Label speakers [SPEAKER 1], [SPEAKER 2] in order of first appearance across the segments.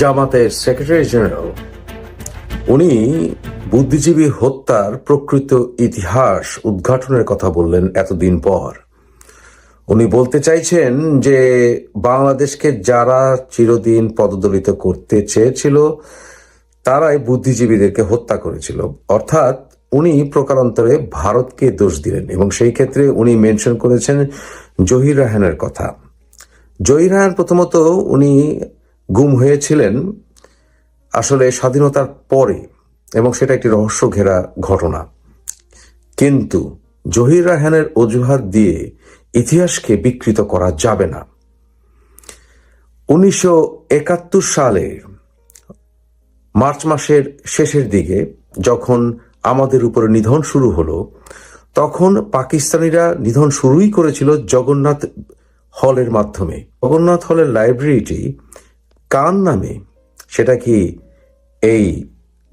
[SPEAKER 1] জামাতের secretary general, উনি বুদ্ধিজীবী হত্যার প্রকৃত ইতিহাস উদ্ঘাটনের কথা বললেন এতদিন পর। উনি বলতে চাইছেন যে বাংলাদেশকে যারা চিরদিন পদদলিত করতে চেয়েছিল, তারাই বুদ্ধিজীবীদেরকে হত্যা করেছিল। অর্থাৎ উনি প্রকারান্তরে ভারতকে দোষ দিলেন এবং সেই ক্ষেত্রে উনি মেনশন করেছেন জহির রাহানের কথা। জহির রাহান প্রথমত উনি গুম হয়েছিলেন আসলে স্বাধীনতার পরে, এবং সেটা একটি রহস্য ঘেরা ঘটনা। কিন্তু জহির রাহানের অজুহাত দিয়ে ইতিহাসকে বিকৃত করা যাবে না। উনিশশো একাত্তর সালে, মার্চ মাসের শেষের দিকে যখন আমাদের উপরে নিধন শুরু হলো, তখন পাকিস্তানিরা নিধন শুরুই করেছিল জগন্নাথ হলের মাধ্যমে। জগন্নাথ হলের লাইব্রেরিটি কার নামে সেটা কি এই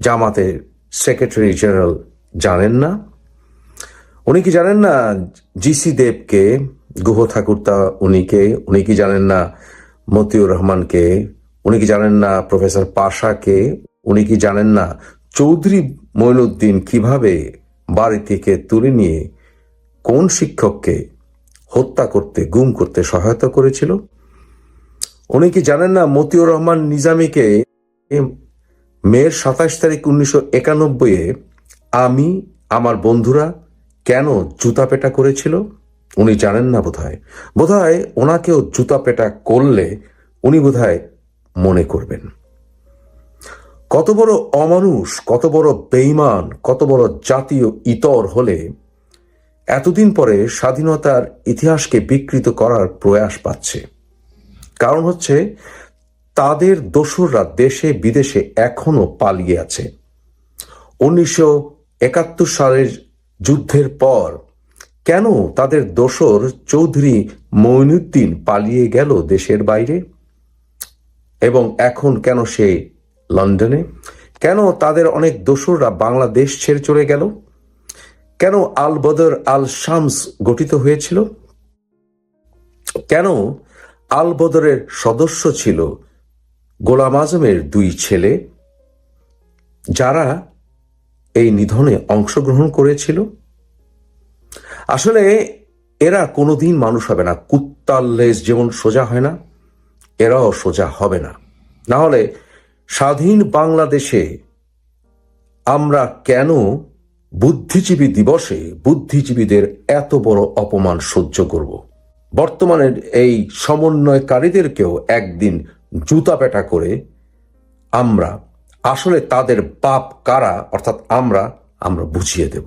[SPEAKER 1] জামাতের সেক্রেটারি জেনারেল জানেন না? উনি কি জানেন না জিসি দেবকে, গুহ ঠাকুরতা উনিকে? উনি কি জানেন না মতিউর রহমানকে? উনি কি জানেন না প্রফেসর পাশাকে? উনি কি জানেন না চৌধুরী মঈনুদ্দিন কীভাবে বাড়ি থেকে তুলে নিয়ে কোন শিক্ষককে হত্যা করতে, গুম করতে সহায়তা করেছিল? উনি কি জানেন না মতিউর রহমান নিজামীকে মেয়ের সাতাশ তারিখ উনিশশো একানব্বইয়ে আমি, আমার বন্ধুরা কেন জুতা পেটা করেছিল? উনি জানেন না বোধহয়। বোধহয় ওনাকেও জুতা পেটা করলে উনি বোধহয় মনে করবেন। কত বড় অমানুষ, কত বড় বেইমান কত বড় জাতীয় ইতর হলে এতদিন পরে স্বাধীনতার ইতিহাসকে বিকৃত করার প্রয়াস পাচ্ছে। কারণ হচ্ছে তাদের দোসররা দেশে বিদেশে এখনও পালিয়ে আছে। উনিশশো একাত্তর সালের যুদ্ধের পর কেন তাদের দোসর চৌধুরী মঈনুদ্দিন পালিয়ে গেল দেশের বাইরে? এবং এখন কেন সে লন্ডনে? কেন তাদের অনেক দোসররা বাংলাদেশ ছেড়ে চলে গেল? কেন আল বদর আল শামস গঠিত হয়েছিল? কেন আল বদরের সদস্য ছিল গোলাম আজমের দুই ছেলে, যারা এই নিধনে অংশগ্রহণ করেছিল। আসলে এরা কোনোদিন মানুষ হবে না কুত্তার লেজ যেমন সোজা হয় না, এরাও সোজা হবে না। না হলে স্বাধীন বাংলাদেশে আমরা কেন বুদ্ধিজীবী দিবসে বুদ্ধিজীবীদের এত বড় অপমান সহ্য করব? বর্তমানের এই সমন্বয়কারীদেরকেও একদিন জুতা পেটা করে আমরা, আসলে তাদের পাপ কারা, অর্থাৎ আমরা আমরা বুঝিয়ে দেব।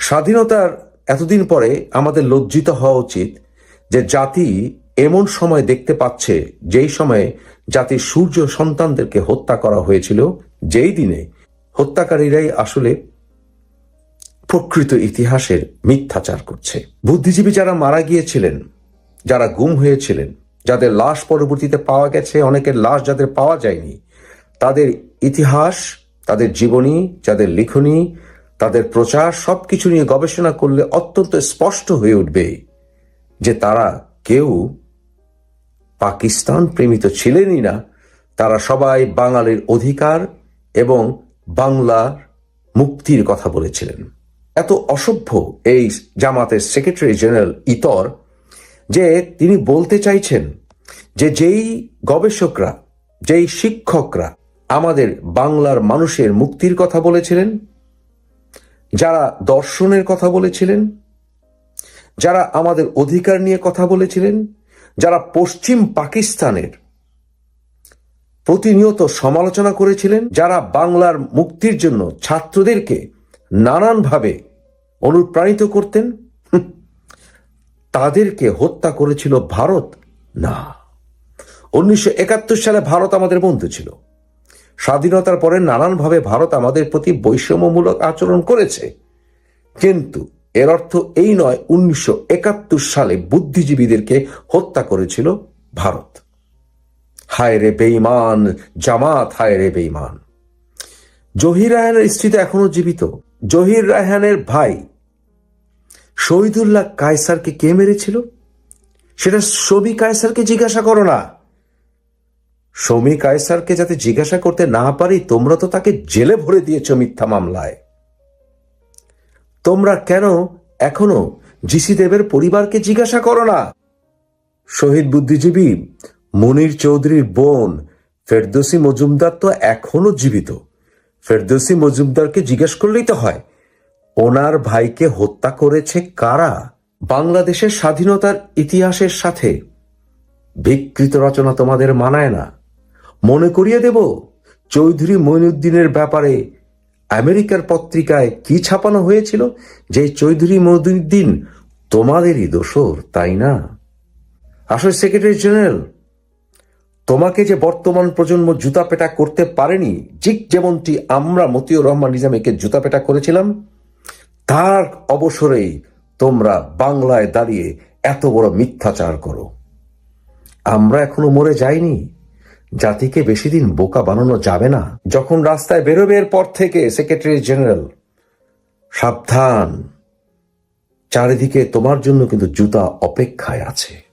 [SPEAKER 1] স্বাধীনতার এতদিন পরে আমাদের লজ্জিত হওয়া উচিত যে জাতি এমন সময় দেখতে পাচ্ছে যেই সময়ে জাতির সূর্য সন্তানদেরকে হত্যা করা হয়েছিল, যেই দিনে হত্যাকারীরাই আসলে প্রকৃত ইতিহাসের মিথ্যাচার করছে। বুদ্ধিজীবী যারা মারা গিয়েছিলেন, যারা গুম হয়েছিলেন, যাদের লাশ পরবর্তীতে পাওয়া গেছে, অনেকের লাশ যাদের পাওয়া যায়নি, তাদের ইতিহাস, তাদের জীবনী, যাদের লিখনী, তাদের প্রচার সব কিছু নিয়ে গবেষণা করলে অত্যন্ত স্পষ্ট হয়ে উঠবে যে তারা কেউ পাকিস্তান প্রেমিত ছিলেনই না। তারা সবাই বাঙালির অধিকার এবং বাংলার মুক্তির কথা বলেছিলেন। এত অসভ্য এই জামাতের সেক্রেটারি জেনারেল ইতর যে তিনি বলতে চাইছেন যে যেই গবেষকরা, যেই শিক্ষকরা আমাদের বাংলার মানুষের মুক্তির কথা বলেছিলেন, যারা দর্শনের কথা বলেছিলেন, যারা আমাদের অধিকার নিয়ে কথা বলেছিলেন, যারা পশ্চিম পাকিস্তানের প্রতিনিয়ত সমালোচনা করেছিলেন, যারা বাংলার মুক্তির জন্য ছাত্রদেরকে নানানভাবে অনুপ্রাণিত করতেন। তাদেরকে হত্যা করেছিল ভারত? না। উনিশশো একাত্তর সালে ভারত আমাদের বন্ধু ছিল। স্বাধীনতার পরে নানানভাবে ভারত আমাদের প্রতি বৈষম্যমূলক আচরণ করেছে। কিন্তু এর অর্থ এই নয়, উনিশশো একাত্তর সালে বুদ্ধিজীবীদেরকে হত্যা করেছিল ভারত। হায় রে বেঈমান, জামাত, হায় রে বেঈমান। জহির রায়হানের স্ত্রী তো এখনও জীবিত। জহির রায়হানের ভাই শহীদুল্লাহ কায়সারকে কে মেরেছিল? সেটা সবি কায়সারকে জিজ্ঞাসা করো না। সৌমি কায়সারকে যাতে জিজ্ঞাসা করতে না পারি, তোমরা তো তাকে জেলে ভরে দিয়েছ মিথ্যা মামলায়। তোমরা কেন এখনও জিসি দেবের পরিবারকে জিজ্ঞাসা করো না? শহীদ বুদ্ধিজীবী মনির চৌধুরীর বোন ফেরদৌসি মজুমদার তো এখনও জীবিত। ফেরদৌসি মজুমদারকে জিজ্ঞেস করলেই তো হয়, ওনার ভাইকে হত্যা করেছে কারা? বাংলাদেশের স্বাধীনতার ইতিহাসের সাথে বিকৃত রচনা তোমাদের মানায় না। মনে করিয়ে দেব, চৌধুরী মঈনুদ্দিনের ব্যাপারে আমেরিকার পত্রিকায় কি ছাপানো হয়েছিল যে চৌধুরী মঈনুদ্দিন তোমাদেরই দোষর, তাই না? আসলে সেক্রেটারি জেনারেল তোমাকে যে বর্তমান প্রজন্ম জুতাপেটা করতে পারেনি, ঠিক যেমনটি আমরা মতিউর রহমান নিজামীকে জুতাপেটা করেছিলাম, তার অবসরেই তোমরা বাংলায় দাঁড়িয়ে এত বড় মিথ্যাচার করো। আমরা এখনও মরে যাইনি। জাতিকে বেশি দিন বোকা বানানো যাবে না। যখন রাস্তায় বেরোবে পর থেকে সেক্রেটারি জেনারেল, সাবধান। চারিদিকে তোমার জন্য কিন্তু জুতা অপেক্ষায় আছে।